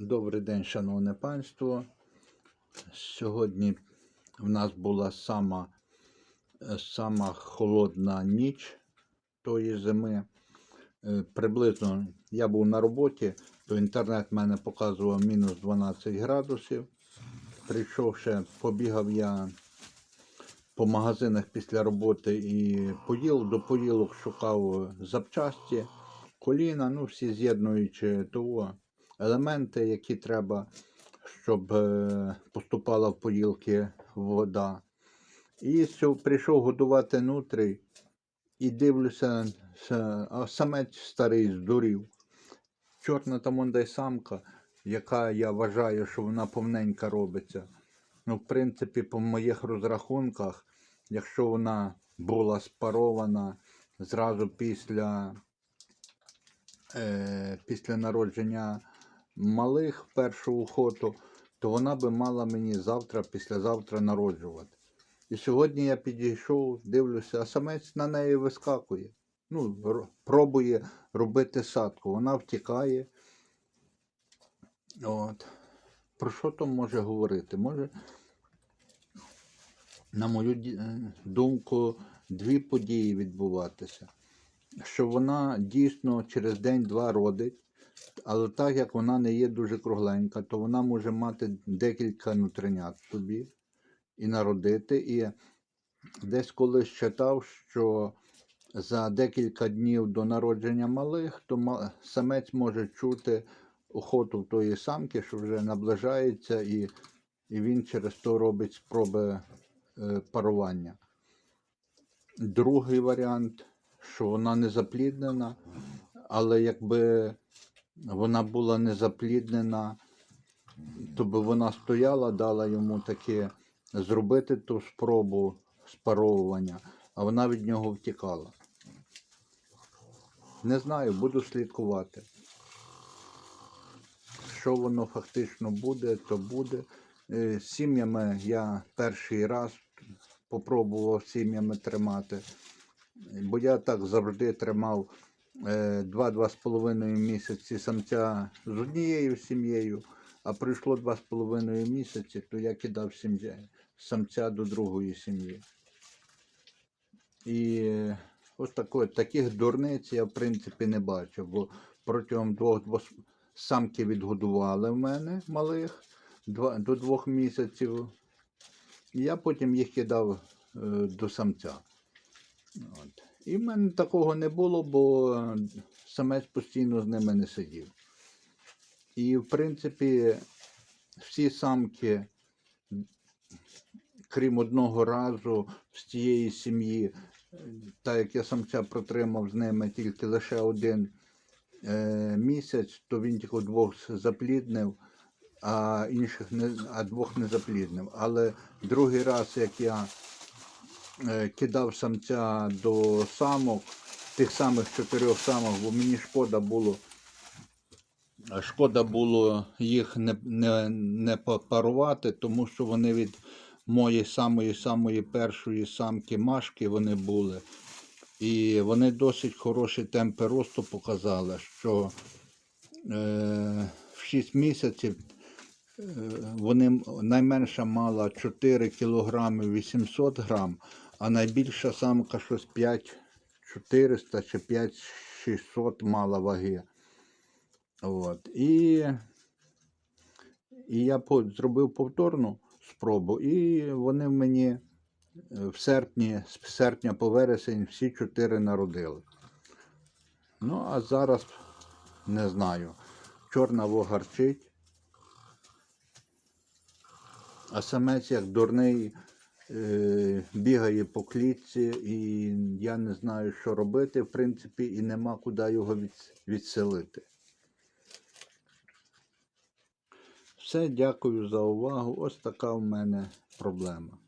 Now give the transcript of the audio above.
Добрий день, шановне панство. Сьогодні в нас була сама, е, сама холодна ніч тої зими. Е, Приблизно я був на роботі, то інтернет мене показував мінус 12 градусів. Прийшовши, побігав я по магазинах після роботи і поїл, до поїлок шукав запчасті, коліна, ну всі з'єднуючи того елементи, які треба, щоб е, поступала в поїлки вода. І прийшов годувати нутрій і дивлюся, а самець старий здурів. Чорна там онда й самка, яка я вважаю, що вона повненька робиться. Ну, в принципі, по моїх розрахунках, якщо вона була спарована зразу після, е, після народження малих першу охоту, то вона би мала мені завтра, післязавтра народжувати. І сьогодні я підійшов, дивлюся, а самець на неї вискакує. Ну, пробує робити садку. Вона втікає. От. Про що то може говорити? Може, на мою е, думку, дві події відбуватися. Що вона дійсно через день-два родить, але так як вона не є дуже кругленька, то вона може мати декілька нутринят собі і народити. І десь колись читав, що за декілька днів до народження малих, то самець може чути охоту тої самки, що вже наближається, і, і він через то робить спроби е, парування. Другий варіант, що вона не запліднена, але якби вона була не запліднена, то би вона стояла, дала йому таке зробити ту спробу спаровування, а вона від нього втікала. Не знаю, буду слідкувати. Що воно фактично буде, то буде. Е, З сім'ями я перший раз попробував сім'ями тримати. Бо я так завжди тримав е, два-два з половиною місяці самця з однією сім'єю, а пройшло два з половиною місяці, то я кидав самця до другої сім'ї. І е, ось тако, таких дурниць я в принципі не бачив, бо протягом двох самки відгодували в мене малих два, до двох місяців. І я потім їх кидав е, до самця. От. І в мене такого не було, бо самець постійно з ними не сидів. І, в принципі, всі самки, крім одного разу, з тієї сім'ї, так як я самця протримав з ними тільки лише один е, місяць, то він тільки двох запліднив, а інших не, а двох не запліднив. Але другий раз, як я кидав самця до самок, тих самих чотирьох самок, бо мені шкода було. Шкода було їх не, не, не попарувати, тому що вони від моєї самої самої першої самки Машки вони були. І вони досить хороші темпи росту показали, що е, в 6 місяців е, вони найменша мала 4 кг 800 грам, а найбільша самка щось 5400 чи 5600 мала ваги. От. І, і я зробив повторну спробу, і вони в мені е, в серпні, з серпня по вересень всі чотири народили. Ну, а зараз не знаю. Чорна вогарчить, а самець як дурний бігає по клітці, і я не знаю, що робити, в принципі, і нема куди його відселити. Все, дякую за увагу. Ось така в мене проблема.